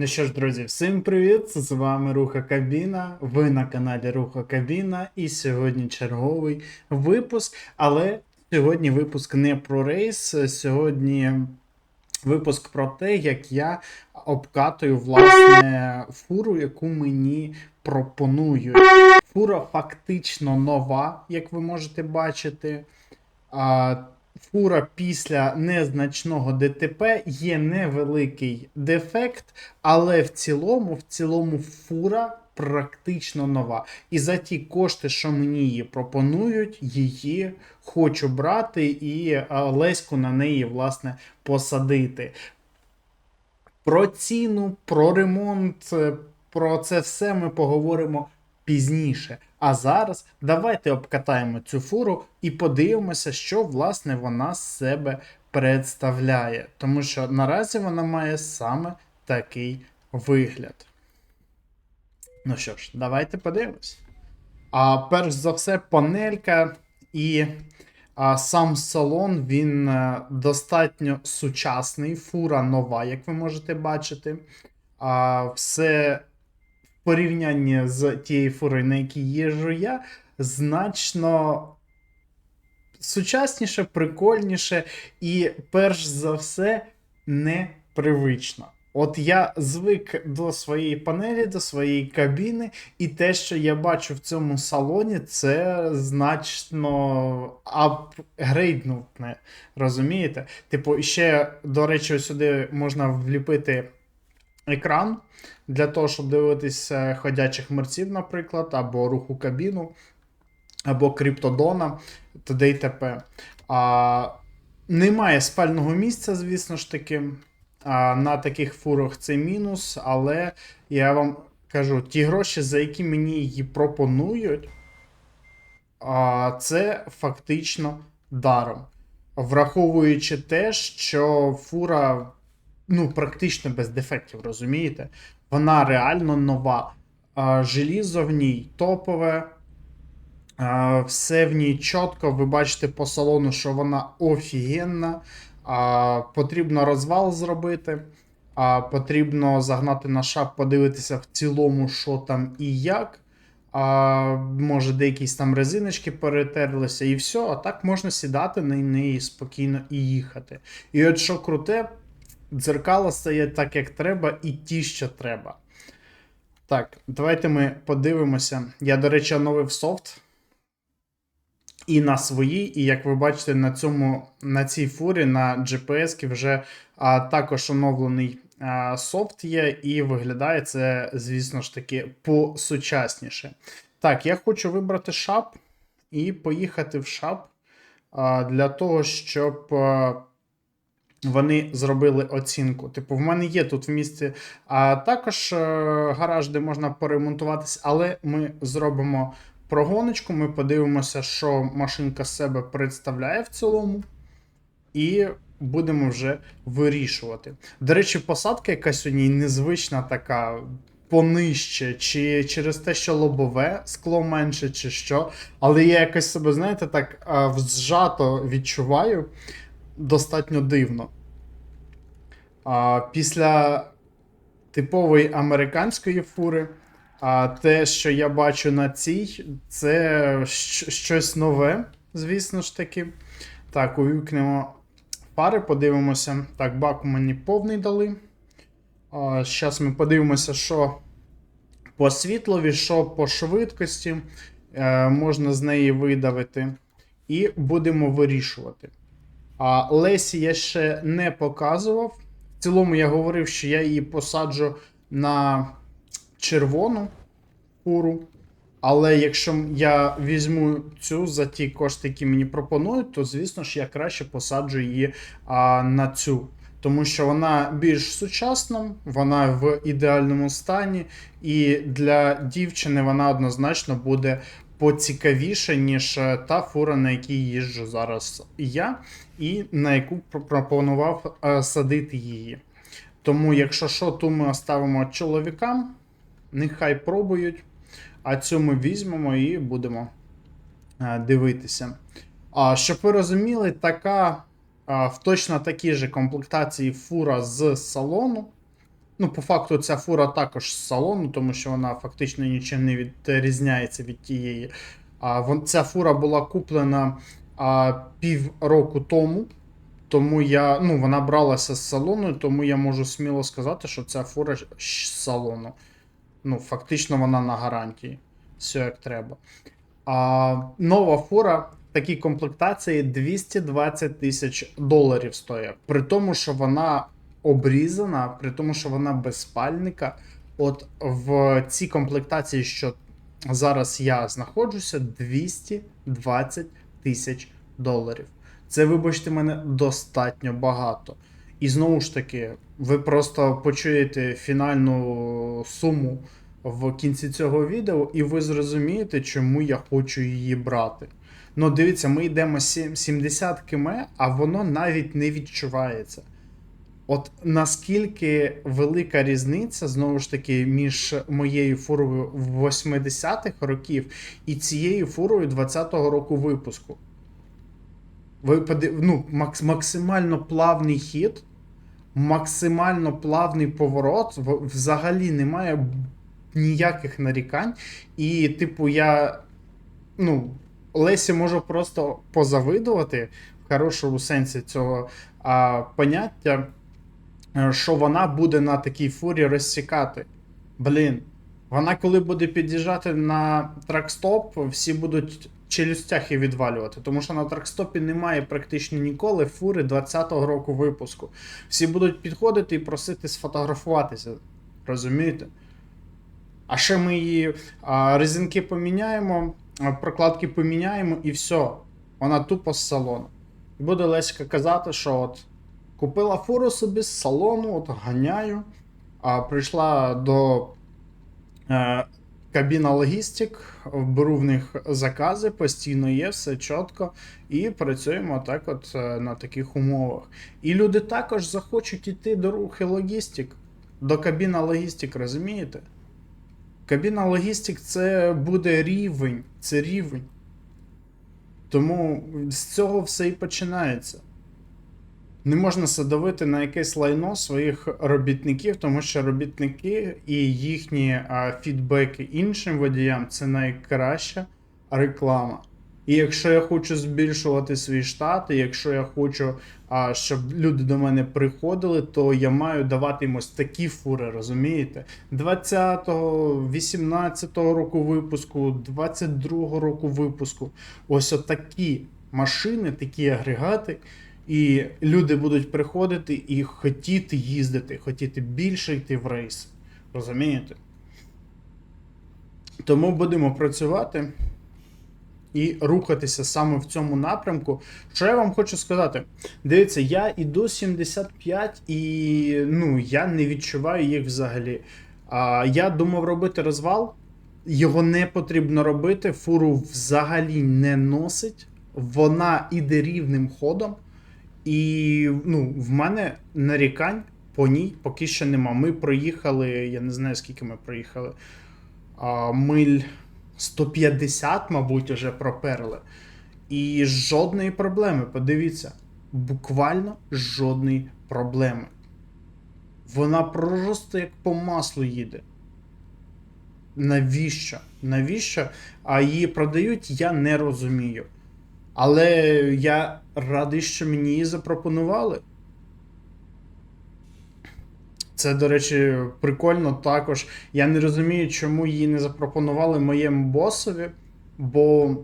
Ну що ж, друзі, всім привіт! З вами Руха Кабіна. Ви на каналі Руха Кабіна, і сьогодні черговий випуск. Але сьогодні випуск не про рейс. Сьогодні випуск про те, як я обкатую власне фуру, яку мені пропонують. Фура фактично нова, як ви можете бачити. Фура після незначного ДТП є невеликий дефект, але в цілому, в цілому, фура практично нова. І за ті кошти, що мені її пропонують, її хочу брати і Леську на неї, власне, посадити. Про ціну, про ремонт, е, про це все ми поговоримо пізніше. А зараз давайте обкатаємо цю фуру і подивимося, що власне вона з себе представляє. Тому що наразі вона має саме такий вигляд. Ну що ж, давайте подивимось. А перш за все, панелька і а, сам салон він е, достатньо сучасний, фура нова, як ви можете бачити. А, все в порівнянні з тією фурою, на якій їжджу я, значно сучасніше, прикольніше і, перш за все, непривично. От я звик до своєї панелі, до своєї кабіни, і те, що я бачу в цьому салоні, це значно апгрейднутне. Розумієте? Типу, ще, до речі, сюди можна вліпити екран для того, щоб дивитися ходячих мерців, наприклад, або руху кабіну, або криптодона, т.д. і т.п. А, Немає спального місця, звісно ж таки. А, На таких фурах це мінус, але я вам кажу, ті гроші, за які мені її пропонують, а, це фактично даром. Враховуючи те, що фура ну, практично без дефектів, розумієте? Вона реально нова. Желізо в ній топове. Все в ній чітко. Ви бачите по салону, що вона офігенна. Потрібно розвал зробити. Потрібно загнати на шап, подивитися в цілому, що там і як. А, Може, деякісь там резиночки перетерлися, і все. А так можна сідати на неї спокійно і їхати. І от що круте, дзеркало стає так, як треба, і ті, що треба. Так, давайте ми подивимося. Я, до речі, оновив софт. І на своїй, і як ви бачите, на цьому, на цій фурі на GPS вже а, також оновлений а, софт є, і виглядає це, звісно ж таки, посучасніше. Так, я хочу вибрати шап і поїхати в шап а, для того, щоб. А, вони зробили оцінку. Типу, в мене є тут в місті а також е, гараж, де можна поремонтуватись, але ми зробимо прогоночку, ми подивимося, що машинка себе представляє в цілому, і будемо вже вирішувати. До речі, посадка якась у ній незвична така. Понижче, чи через те, що лобове скло менше, чи що. Але я якось себе, знаєте, так зжато відчуваю достатньо дивно. А, Після типової американської фури, а те, що я бачу на цій, це щось нове, звісно ж таки. Так, увімкнемо пари, подивимося. Так, бак мені повний дали. А, Зараз ми подивимося, що по світлові, що по швидкості е, можна з неї видавити. І будемо вирішувати. А Лесі я ще не показував. В цілому я говорив, що я її посаджу на червону фуру. Але якщо я візьму цю за ті кошти, які мені пропонують, то звісно ж я краще посаджу її а, на цю. Тому що вона більш сучасна, вона в ідеальному стані, і для дівчини вона однозначно буде поцікавіше, ніж е, та фура, на якій їжджу зараз я, і на яку пропонував е, садити її. Тому, якщо що, ту ми оставимо чоловікам, нехай пробують, а цю ми візьмемо і будемо е, дивитися. А щоб ви розуміли, така в точно такій же комплектації фура з салону. Ну, по факту, ця фура також з салону, тому що вона фактично нічим не відрізняється від тієї. А, ця фура була куплена а, пів року тому. Тому я, ну, вона бралася з салону, тому я можу сміло сказати, що ця фура з салону. Ну, фактично вона на гарантії. Все як треба. А, нова фура такій комплектації 220 тисяч доларів стоїть. При тому, що вона обрізана, при тому, що вона без спальника. От в цій комплектації, що зараз я знаходжуся, 220 тисяч доларів. Це, вибачте мене, достатньо багато. І знову ж таки, ви просто почуєте фінальну суму в кінці цього відео, і ви зрозумієте, чому я хочу її брати. Ну, дивіться, ми йдемо 70 км, а воно навіть не відчувається. От наскільки велика різниця, знову ж таки, між моєю фурою 80-х років і цією фурою 20-го року випуску. Ви подив... ну, макс... максимально плавний хід, максимально плавний поворот, взагалі немає ніяких нарікань. І, типу, я. Ну, Лесі можу просто позавидувати в хорошому сенсі цього а, поняття, що вона буде на такій фурі розсікати. Блін, вона коли буде під'їжджати на тракстоп, всі будуть челюстяхи відвалювати, тому що на тракстопі немає практично ніколи фури 20-го року випуску. Всі будуть підходити і просити сфотографуватися. Розумієте? А ще ми її а, резинки поміняємо, прокладки поміняємо і все. Вона тупо з салону. І буде Леська казати, що от купила фуру собі з салону, от ганяю, а прийшла до е, кабіна логістик, беру в них закази, постійно є, все чітко, і працюємо так от е, на таких умовах. І люди також захочуть йти до рухи логістик, до кабіна логістик, розумієте? Кабіна логістик це буде рівень, це рівень. Тому з цього все і починається. Не можна садовити на якесь лайно своїх робітників, тому що робітники і їхні фідбеки іншим водіям це найкраща реклама. І якщо я хочу збільшувати свій штат, і якщо я хочу, а, щоб люди до мене приходили, то я маю давати їм ось такі фури, розумієте? 20-го, 18-го року випуску, 22-го року випуску. Ось отакі машини, такі агрегати. І люди будуть приходити і хотіти їздити, хотіти більше йти в рейс. Розумієте? Тому будемо працювати і рухатися саме в цьому напрямку. Що я вам хочу сказати? Дивіться, я іду 75 і ну, я не відчуваю їх взагалі. А, я думав робити розвал. Його не потрібно робити, фуру взагалі не носить. Вона іде рівним ходом. І ну, в мене нарікань по ній поки що нема. Ми проїхали, я не знаю скільки ми проїхали. А, миль 150, мабуть, уже проперли. І жодної проблеми. Подивіться, буквально жодної проблеми. Вона просто як по маслу їде. Навіщо? Навіщо? А її продають, я не розумію. Але я радий, що мені її запропонували. Це, до речі, прикольно також. Я не розумію, чому її не запропонували моєму босові, бо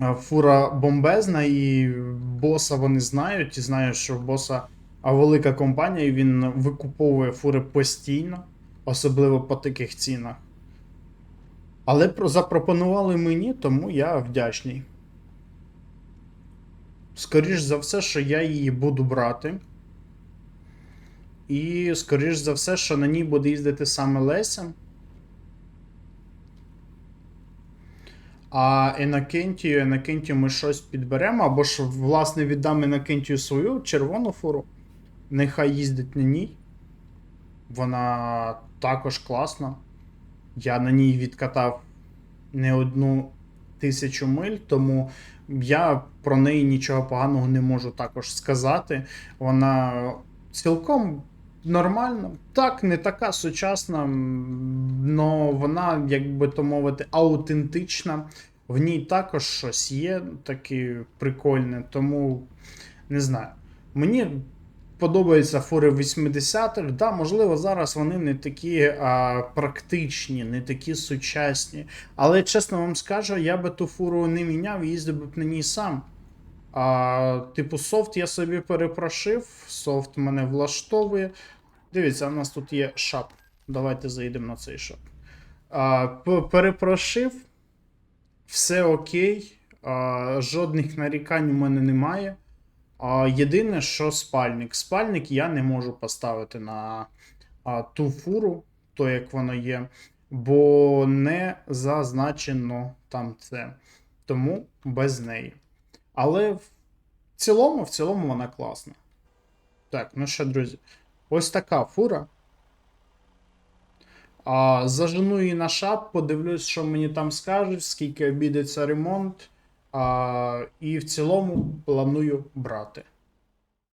е, фура бомбезна, і боса вони знають, і знають, що в боса велика компанія, і він викуповує фури постійно, особливо по таких цінах. Але запропонували мені, тому я вдячний. Скоріш за все, що я її буду брати. І, скоріш за все, що на ній буде їздити саме Леся. А Енакентію, Енакентію ми щось підберемо, або ж, власне, віддам Енакентію свою червону фуру. Нехай їздить на ній. Вона також класна. Я на ній відкатав не одну тисячу миль, тому я про неї нічого поганого не можу також сказати. Вона цілком нормально. Так, не така сучасна, але вона, як би то мовити, аутентична. В ній також щось є таке прикольне, тому не знаю. Мені подобаються фури 80-х. Да, можливо, зараз вони не такі а, практичні, не такі сучасні. Але чесно вам скажу, я би ту фуру не міняв, їздив би на ній сам. А, типу, софт я собі перепрошив, софт мене влаштовує. Дивіться, у нас тут є шап. Давайте заїдемо на цей шап. А, перепрошив, все окей, а, жодних нарікань у мене немає. А, єдине, що спальник. Спальник я не можу поставити на а, ту фуру, то як воно є, бо не зазначено там це. Тому без неї. Але в цілому, в цілому вона класна. Так, ну що, друзі, ось така фура. А, зажену її на шап, подивлюсь, що мені там скажуть, скільки обійдеться ремонт. І в цілому планую брати.